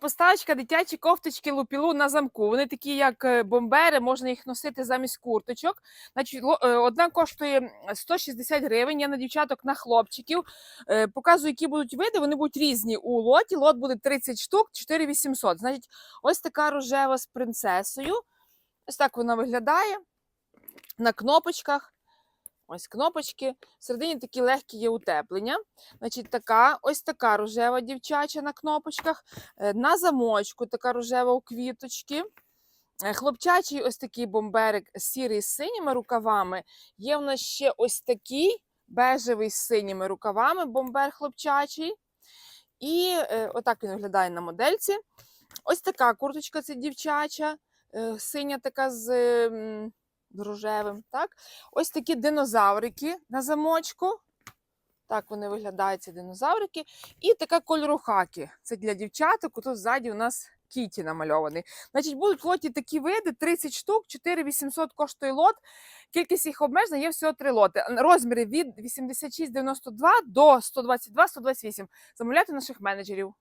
Поставочка дитячі кофточки лупілу на замку. Вони такі, як е, бомбери, можна їх носити замість курточок. Значить, е, одна коштує 160 гривень. Я на дівчаток на хлопчиків. Е, Показую, які будуть види. Вони будуть різні у лоті. Лот буде 30 штук, 4800. Значить, ось така рожева з принцесою. Ось так вона виглядає на кнопочках. Ось кнопочки. Всередині такі легкі є утеплення. Значить, така, ось така рожева дівчача на кнопочках. Е, На замочку така рожева у квіточки. Е, Хлопчачий ось такий бомберик сірий з синіми рукавами. Є в нас ще ось такий бежевий з синіми рукавами, бомбер хлопчачий. І е, отак він виглядає на модельці. Ось така курточка це дівчача, е, синя така з м, рожевим. Так? Ось такі динозаврики на замочку. Так вони виглядають, ці динозаврики. І така кольору хакі. Це для дівчаток. Тут ззаді у нас кіті намальований. Значить, будуть в лоті такі види: 30 штук, 4800 коштує лот. Кількість їх обмежена, є всього три лоти. Розміри від 86,92 до 122-128. Замовляйте наших менеджерів.